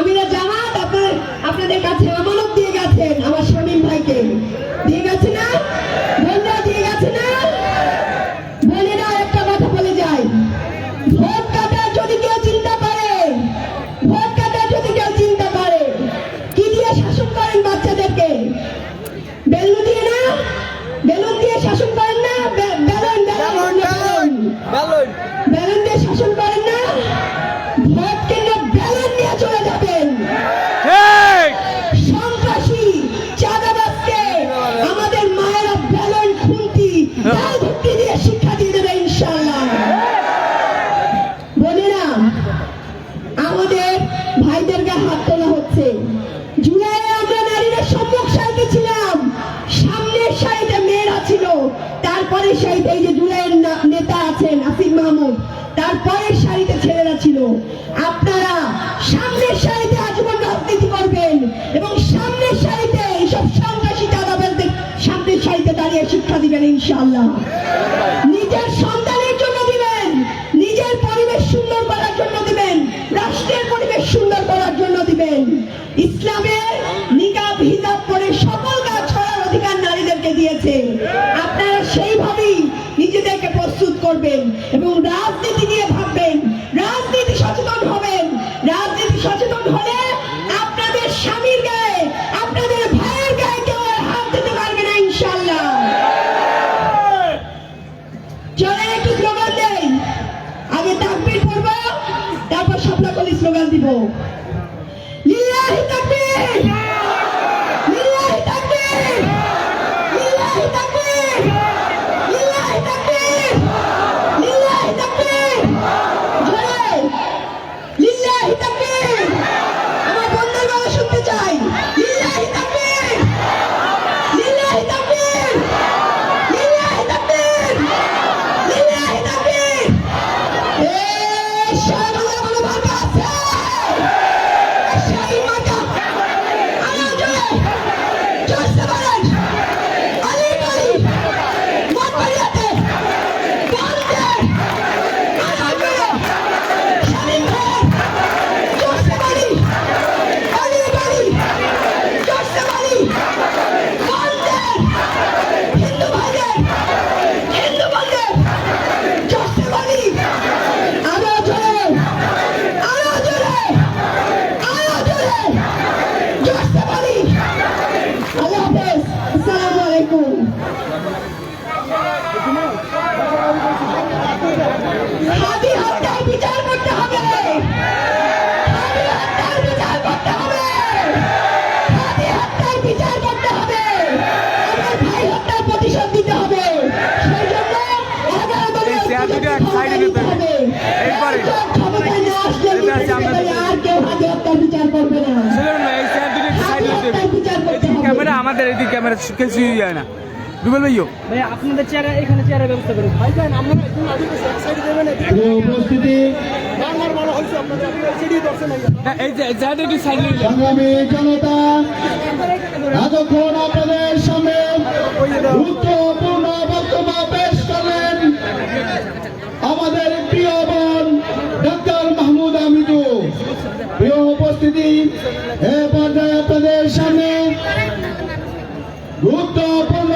আমিরা জামাত আপনার আপনাদের কাছে আমানত দিয়ে গেছেন আমার আপনারা সামনের সারিতে আজীবন রাজনীতি করবেন এবং সামনের সারিতে এইসব সন্ত্রাসী চাঁদাবাজদের সামনের সারিতে দাঁড়িয়ে শিক্ষা দিবেন ইনশাআল্লাহ। নিজের সন্তানের জন্য দিবেন, নিজের পরিবেশ সুন্দর করার জন্য দিবেন, রাষ্ট্রের পরিবেশ সুন্দর করার জন্য দিবেন। ইসলামের নিকাব হিজাব পরে সকল কাজ করার অধিকার নারীদেরকে দিয়েছে। আপনারা সেইভাবেই নিজেদেরকে প্রস্তুত করবেন এবং রাজনীতি দিব আমাদের এদিকে ক্যামেরা কিছুই যায় না। রুবেল ভাইও। ভাই আপনাদের চেয়ারে এখানে চেয়ারের ব্যবস্থা করুন। ভাই যান আপনারা একটু আগে বসে এক সাইডে দেবেন এদিকে উপস্থিতি। বারবার বলা হয়েছে আপনাদের আপনারা সিঁড়ি দর্শন এই যে একটু সাইড নিয়ে সংগ্রামী জনতা এতক্ষণ আপনাদের সামনে গুরুত্বপূর্ণ বক্তব্য পেশ করলেন আমাদের প্রিয় বোন ডক্টর মাহমুদ আমিদু প্রিয় উপস্থিতি এ পর্যায়ে আপনাদের সামনে গুরুত্বপূর্ণ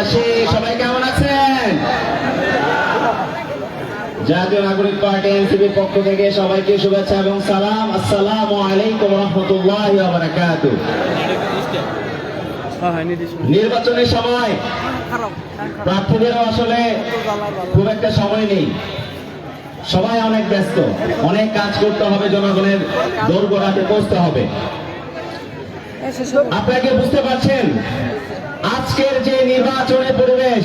মতবাড়িয়াবাসী সবাই কেমন আছেন? জাতীয় নাগরিক পার্টি এনসিপির পক্ষ থেকে সবাইকে শুভেচ্ছা এবং সালাম। আসসালামু আলাইকুম রহমতুল্লাহ নির্বাচনের সময় প্রার্থীদেরও আসলে খুব একটা সময় নেই। সবাই অনেক ব্যস্ত। অনেক কাজ করতে হবে জনগণের দৌড়গোড়াতে পৌঁছতে হবে। আপনাকে বুঝতে পারছেন? নির্বাচনের পরিবেশ,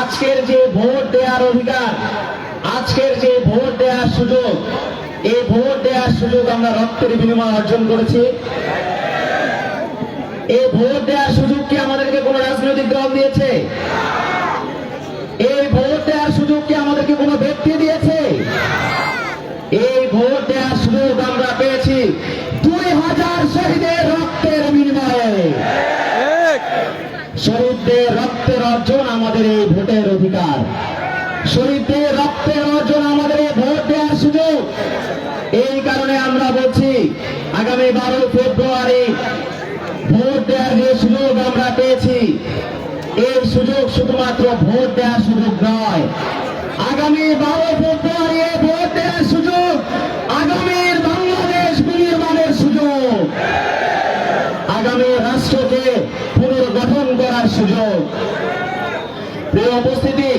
আজকের যে ভোট দেওয়ার অধিকার, আজকের যে ভোট দেওয়ার সুযোগ, এই ভোট দেওয়ার সুযোগ আমরা রক্তের বিনিময় অর্জন করেছি। এই ভোট দেওয়ার সুযোগ কি আমাদেরকে কোন রাজনৈতিক দল দিয়েছে? এই ভোট দেওয়ার সুযোগ কি আমাদেরকে কোনো ব্যক্তি দিয়েছে এই ভোট দেওয়ার সুযোগ আমরা পেয়েছি দুই হাজার শহীদের রক্তের বিনিময়ে শহীদদের রক্তের অর্জন আমাদের এই ভোটের অধিকার শহীদদের রক্তের অর্জন আমাদের এই ভোট দেওয়ার সুযোগ এই কারণে আমরা বলছি আগামী বারো ফেব্রুয়ারি ভোট দেওয়ার যে সুযোগ আমরা পেয়েছি, এই সুযোগ শুধুমাত্র ভোট দেওয়ার সুযোগ নয়। আগামী বারো ফেব্রুয়ারি ভোট দেওয়ার সুযোগ আগামীর বাংলাদেশ বিনির্মাণের সুযোগ। আগামী রাষ্ট্রকে পুনর্গঠন করার সুযোগ। প্রিয় উপস্থিতি,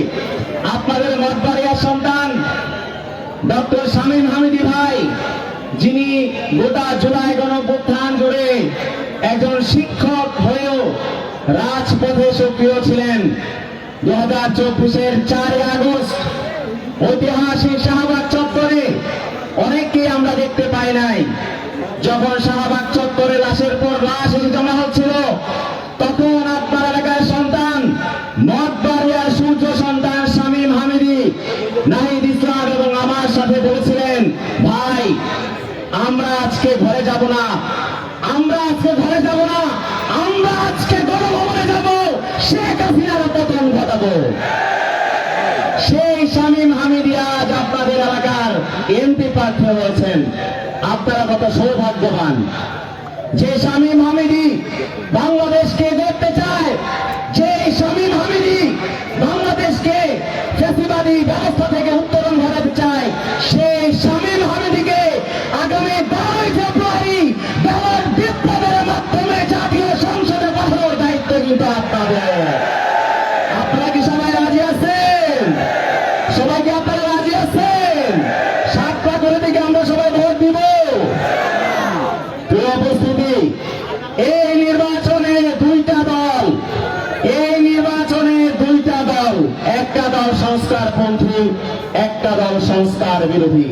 আপনাদের মতবাড়িয়ার সন্তান, ডক্টর শামীম হামিদি ভাই যিনি গোটা জুলাই গণপ্রত্যান জুড়ে একজন শিক্ষক হয়েও রাজপথে সক্রিয় ছিলেন। দু হাজার চব্বিশের চারই আগস্ট ঐতিহাসিক শাহবাগ চত্বরে অনেককেই আমরা দেখতে পাই নাই। যখন শাহবাগ চত্বরে লাশের পর লাশ জমা হচ্ছিল, তখন ঘটাবো সেই শামীম হামিদিয়া আপনাদের এলাকার এমপি প্রার্থী হয়েছেন আপনারা কত সৌভাগ্যবান। যে শামীম হামিদি এই নির্বাচনে দুইটা দল, এই নির্বাচনে দুইটা দল, একটা দল সংস্কারপন্থী, একটা দল সংস্কার বিরোধী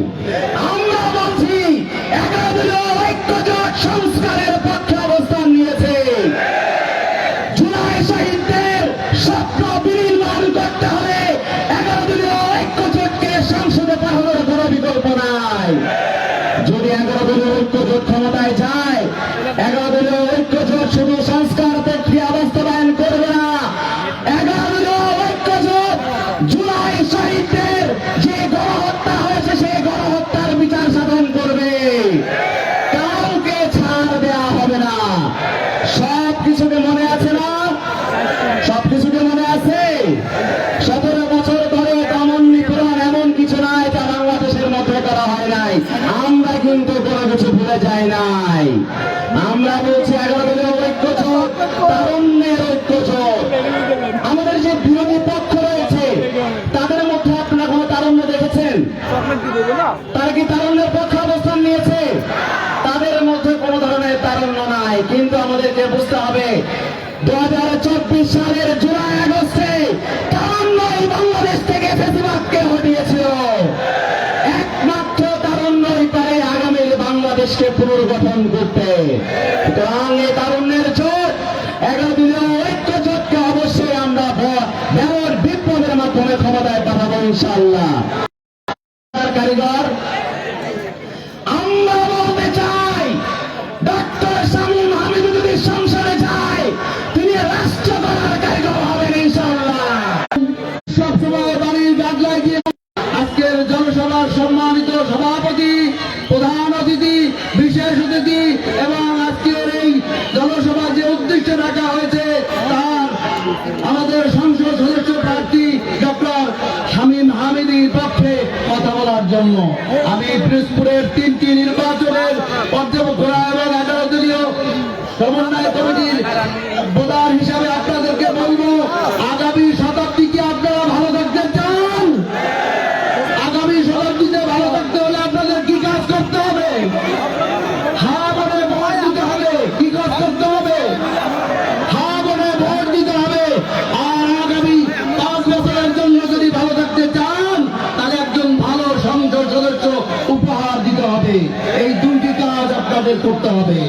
তারা কি তারুণ্যের পক্ষে অবস্থান নিয়েছে? তাদের মধ্যে কোনো ধরনের তারুণ্য নাই। কিন্তু আমাদেরকে বুঝতে হবে দু হাজার চব্বিশ সালের জুলাই আগস্টে তারুণ্যই বাংলাদেশ থেকে ফেসিবাদকে হটিয়েছিল। একমাত্র তারুণ্যই পারে আগামীর বাংলাদেশকে পুনর্গঠন করতে। সুতরাং এই তারুণ্যের জোট এগারো দিনের ঐক্য জোটকে অবশ্যই আমরা ব্যবহার বিপ্লবের মাধ্যমে ক্ষমতায় পাঠাবো ইনশাল্লাহ কারিগর। আমরা বলতে চাই, ডক্টর শামীম হামিদ যদি সংসারে যায়, তিনি রাষ্ট্র করার কারিগর হবেন ইনশাল্লাহ সবসময় বাড়ির জাগলায় গিয়ে আজকের জনসভার সম্মানিত সভাপতি, প্রধান অতিথি, বিশেষ অতিথি এবং জন্য আমি পিরোজপুরের তিনটি নির্বাচন আমাদের করতে হবে।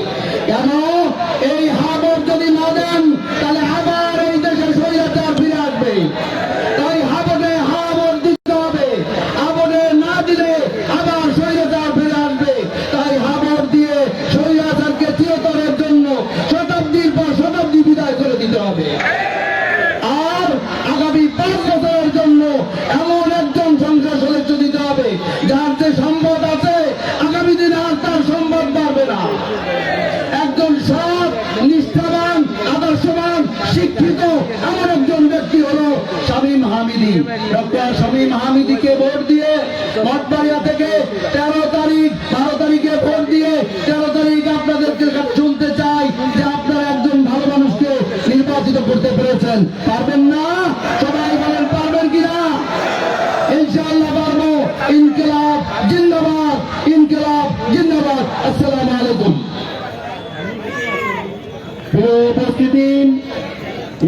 উপস্থিতি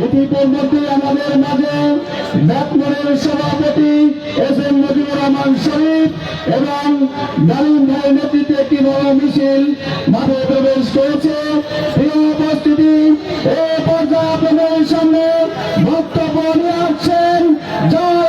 ইতিপূর্বে আমাদের মাঝে নাগপুরের সভাপতি এস এম মুজিবুর শরীফ এবং নারুন ভাই নেতৃত্বে একটি বড় মিছিল প্রবেশ করেছে। এই উপস্থিতি এই পর্যায়ে আপনাদের সামনে বক্তব্য নিয়ে আসছেন জয়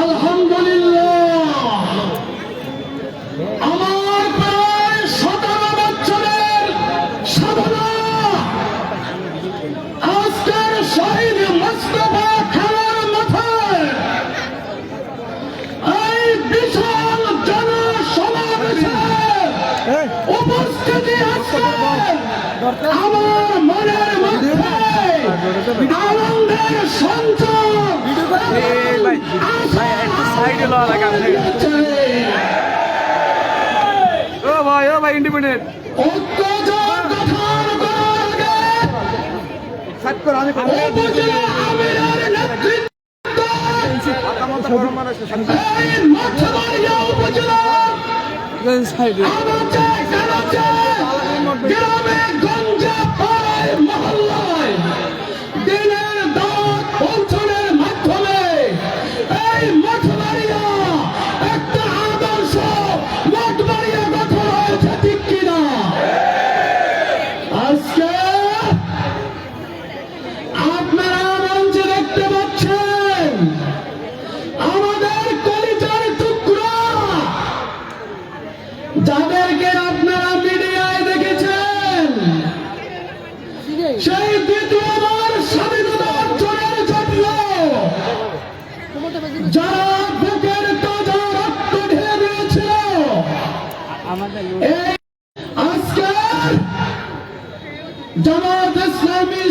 আলহামদুলিল্লাহ। আমার প্রায় সতেরো বছরের সাধনা। আজকের শহীদ মোস্তফা খেলার মাথায় এই বিশাল জনসমাবেশে উপস্থিতি আছে আমার মনের মধ্যে আনন্দের সঞ্চার ভাই একটু সাইডে লওয়া লাগে আপনি ও ভাই ও ভাই ইন্ডিপেন্ডেন্ট আজকে জামাত ইসলামী